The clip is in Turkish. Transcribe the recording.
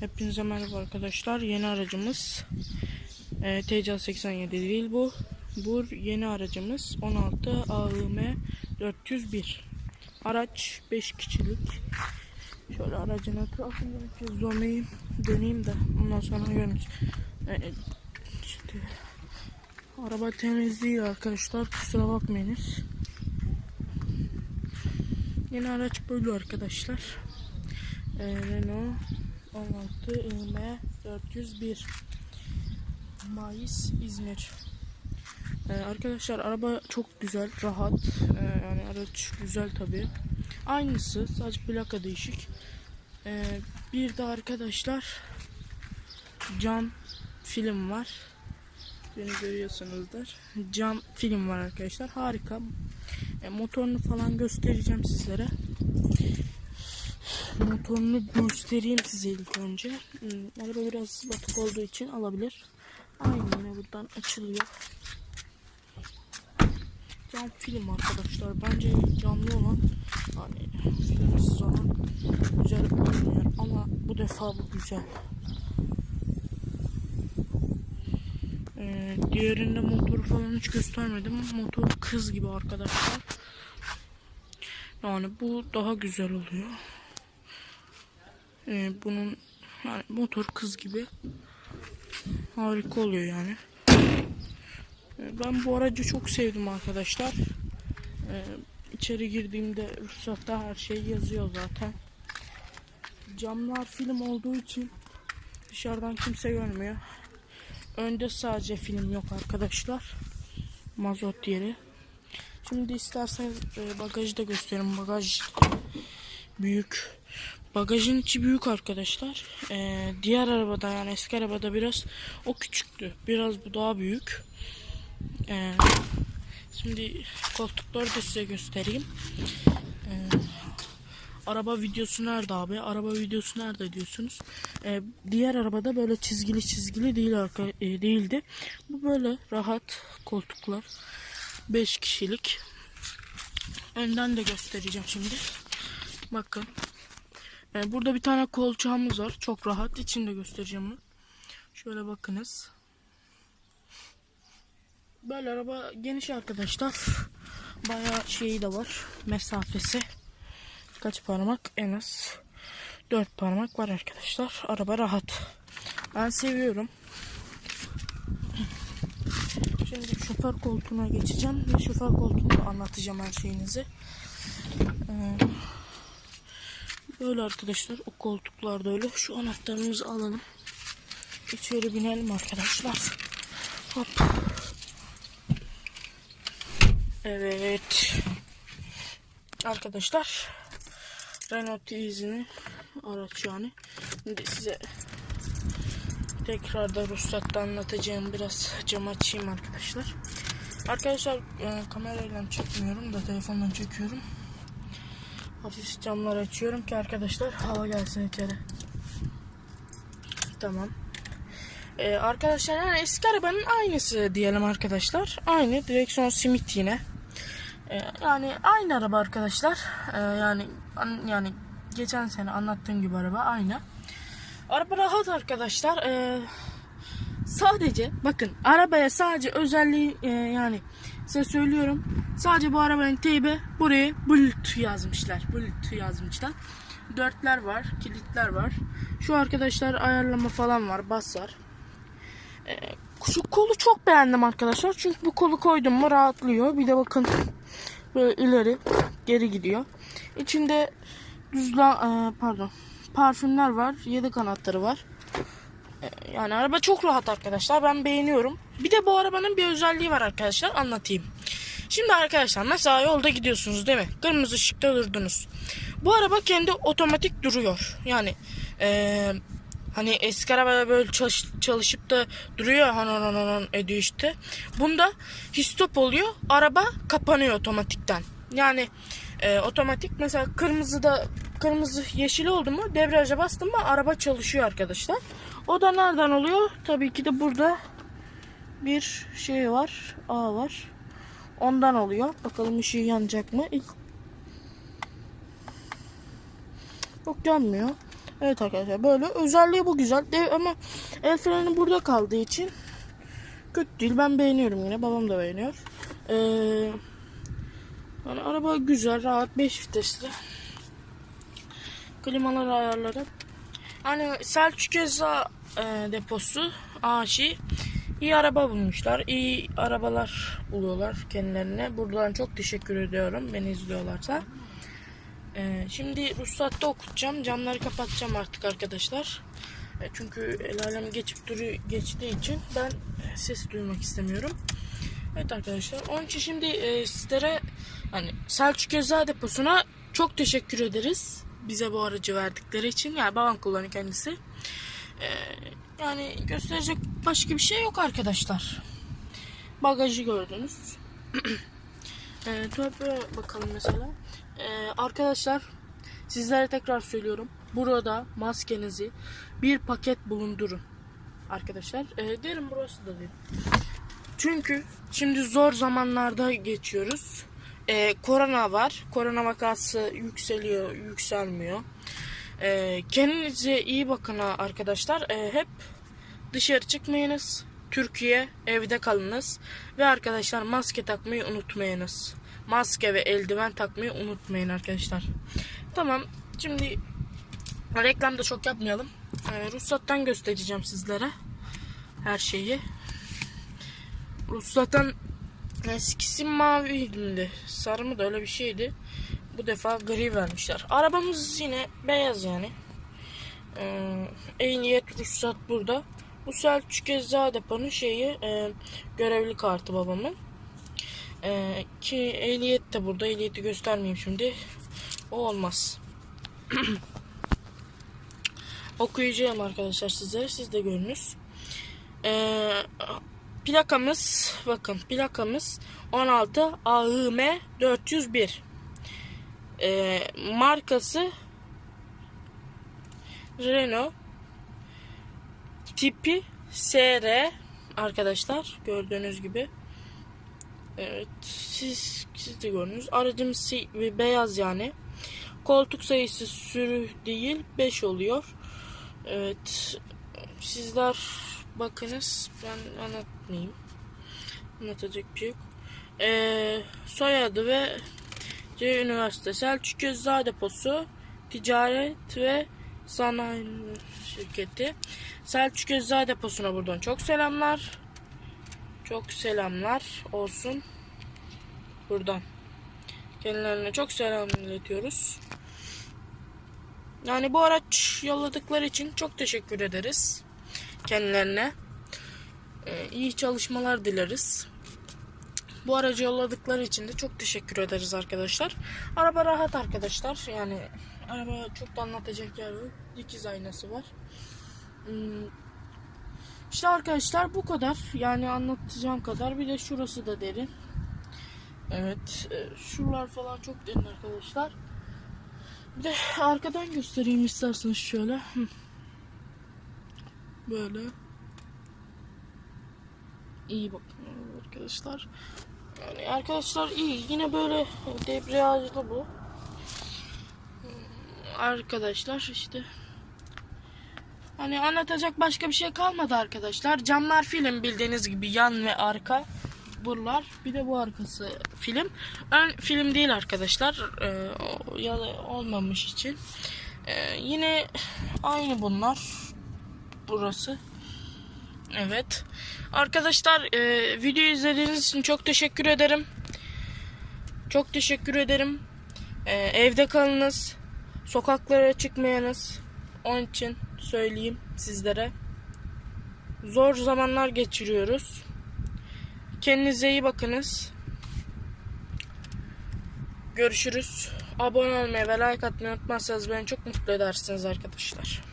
Hepinize merhaba arkadaşlar. Yeni aracımız e, TCL 87 değil bu. Bu yeni aracımız 16 AIM 401. Araç 5 kişilik. Şöyle aracın etrafında bir kez döneyim, döneyim de ondan sonra görürüz. E, işte, araba temizliği arkadaşlar kusura bakmayınız. Yeni araç böyle arkadaşlar. E, Renault 16 IM 401 Mayıs İzmir. Ee, Arkadaşlar araba çok güzel rahat. Ee, yani araç güzel tabi aynısı sadece plaka değişik. Ee, bir de arkadaşlar cam film var. Beni görüyorsunuzdur. Cam film var arkadaşlar harika. Ee, motorunu falan göstereceğim sizlere motorunu göstereyim size ilk önce. Hmm, araba biraz batık olduğu için alabilir. Aynen buradan açılıyor. Cam film arkadaşlar. Bence camlı olan hani filmsiz olan güzel olmuyor ama bu defa bu güzel. Ee, diğerinde motoru falan hiç göstermedim. Motor kız gibi arkadaşlar. Yani bu daha güzel oluyor. Ee, bunun yani motor kız gibi harika oluyor yani. Ee, ben bu aracı çok sevdim arkadaşlar. Ee, içeri girdiğimde ruhsatta her şey yazıyor zaten. Camlar film olduğu için dışarıdan kimse görmüyor. Önde sadece film yok arkadaşlar. Mazot yeri. Şimdi isterseniz e, bagajı da göstereyim. Bagaj büyük. Bagajın içi büyük arkadaşlar. Ee, diğer arabada yani eski arabada biraz o küçüktü. Biraz bu daha büyük. Ee, şimdi koltukları da size göstereyim. Ee, araba videosu nerede abi? Araba videosu nerede diyorsunuz? Ee, diğer arabada böyle çizgili çizgili değil arka e, değildi. Bu böyle rahat koltuklar. 5 kişilik. Önden de göstereceğim şimdi. Bakın. Ee, burada bir tane kolçağımız var. Çok rahat. İçinde göstereceğim bunu. Şöyle bakınız. Böyle araba geniş arkadaşlar. Bayağı şeyi de var. Mesafesi. Kaç parmak? En az 4 parmak var arkadaşlar. Araba rahat. Ben seviyorum. Şimdi şoför koltuğuna geçeceğim. Ve şoför koltuğunda anlatacağım her şeyinizi. Ee, Böyle arkadaşlar o koltuklar da öyle. Şu anahtarımızı alalım. İçeri binelim arkadaşlar. Hop. Evet. Arkadaşlar Renault Twizy'nin araç yani. Şimdi size tekrar da ruhsatta anlatacağım. Biraz cam açayım arkadaşlar. Arkadaşlar e, kamerayla çekmiyorum da telefonla çekiyorum. Hafif camlar açıyorum ki arkadaşlar hava gelsin içeri. Tamam. Ee, arkadaşlar yani eski arabanın aynısı diyelim arkadaşlar. Aynı direksiyon simit yine. Ee, yani aynı araba arkadaşlar. Ee, yani an- yani geçen sene anlattığım gibi araba aynı. Araba rahat arkadaşlar. Ee, sadece bakın arabaya sadece özelliği e, yani size söylüyorum. Sadece bu arabanın teybi buraya Bluetooth yazmışlar. Bluetooth yazmışlar. Dörtler var, kilitler var. Şu arkadaşlar ayarlama falan var, bas var. Ee, şu kolu çok beğendim arkadaşlar. Çünkü bu kolu koydum mu rahatlıyor. Bir de bakın böyle ileri geri gidiyor. İçinde düzla e, pardon parfümler var. Yedi kanatları var. E, Yani araba çok rahat arkadaşlar. Ben beğeniyorum. Bir de bu arabanın bir özelliği var arkadaşlar. Anlatayım. Şimdi arkadaşlar mesela yolda gidiyorsunuz değil mi? Kırmızı ışıkta durdunuz. Bu araba kendi otomatik duruyor. Yani eee, hani eski arabada böyle çalış- çalışıp da duruyor hanon hanon ediyor işte. Bunda histop oluyor. Araba kapanıyor otomatikten. Yani eee, otomatik mesela kırmızıda kırmızı yeşil oldu mu debriyaja bastım mı araba çalışıyor arkadaşlar. O da nereden oluyor? Tabii ki de burada bir şey var. A var. Ondan oluyor. Bakalım ışığı yanacak mı? Yok yanmıyor. Evet arkadaşlar böyle özelliği bu güzel de ama el freni burada kaldığı için kötü değil ben beğeniyorum yine babam da beğeniyor. Ee, yani araba güzel rahat 5 vitesli. Klimalar ayarları. Hani Selçuk Eza e, deposu AŞİ iyi araba bulmuşlar. iyi arabalar buluyorlar kendilerine. Buradan çok teşekkür ediyorum beni izliyorlarsa. Ee, şimdi ruhsatta okutacağım. Camları kapatacağım artık arkadaşlar. E, çünkü el alem geçip duruyor geçtiği için ben ses duymak istemiyorum. Evet arkadaşlar. Onun için şimdi e, sizlere hani Selçuk Eza deposuna çok teşekkür ederiz. Bize bu aracı verdikleri için. Yani babam kullanıyor kendisi. E, yani gösterecek başka bir şey yok arkadaşlar. Bagajı gördünüz. e, törpüye bakalım mesela. E, arkadaşlar sizlere tekrar söylüyorum. Burada maskenizi bir paket bulundurun. Arkadaşlar e, derim burası da değil. Çünkü şimdi zor zamanlarda geçiyoruz. E, korona var. Korona vakası yükseliyor, yükselmiyor. E, kendinize iyi bakın arkadaşlar. E, hep dışarı çıkmayınız. Türkiye evde kalınız. Ve arkadaşlar maske takmayı unutmayınız. Maske ve eldiven takmayı unutmayın arkadaşlar. Tamam. Şimdi reklam da çok yapmayalım. E, ruhsattan göstereceğim sizlere. Her şeyi. Ruhsattan eskisi maviydi. Sarı mı da öyle bir şeydi. Bu defa gri vermişler. Arabamız yine beyaz yani. Ee, ehliyet ruhsat burada. Bu Selçuk Eczacı Depo'nun şeyi e, görevli kartı babamın. E, ki ehliyet de burada. Ehliyeti göstermeyeyim şimdi. O olmaz. Okuyacağım arkadaşlar size. Siz de görünüz. E, plakamız bakın plakamız 16 AIM 401. E, markası Renault tipi SR arkadaşlar gördüğünüz gibi. Evet siz siz de gördünüz. Aracımız si- beyaz yani. Koltuk sayısı sürü değil 5 oluyor. Evet sizler bakınız ben anlatmayayım. Anlatacak bir şey yok. Ee, soyadı ve C Üniversite Selçuk Eczacı Deposu Ticaret ve Sanayi Şirketi Selçuk Eczacı Deposu'na buradan çok selamlar. Çok selamlar olsun. Buradan. Kendilerine çok selam iletiyoruz. Yani bu araç yolladıkları için çok teşekkür ederiz. Kendilerine. Ee, iyi çalışmalar dileriz. Bu aracı yolladıkları için de çok teşekkür ederiz arkadaşlar. Araba rahat arkadaşlar. Yani araba çok da anlatacak yer yok. Dikiz aynası var. Hmm. İşte arkadaşlar bu kadar. Yani anlatacağım kadar. Bir de şurası da derin. Evet. e, Şuralar falan çok derin arkadaşlar. Bir de arkadan göstereyim isterseniz şöyle. Böyle. İyi bakın arkadaşlar. Yani arkadaşlar iyi. Yine böyle debriyajlı bu. Arkadaşlar işte. Hani anlatacak başka bir şey kalmadı arkadaşlar. Camlar film bildiğiniz gibi yan ve arka. Buralar. Bir de bu arkası film. Ön film değil arkadaşlar. Ee, ya da olmamış için. Ee, yine aynı bunlar. Burası. Evet. Arkadaşlar e, video izlediğiniz için çok teşekkür ederim. Çok teşekkür ederim. E, evde kalınız. Sokaklara çıkmayınız. Onun için söyleyeyim sizlere. Zor zamanlar geçiriyoruz. Kendinize iyi bakınız. Görüşürüz. Abone olmayı ve like atmayı unutmazsanız beni çok mutlu edersiniz arkadaşlar.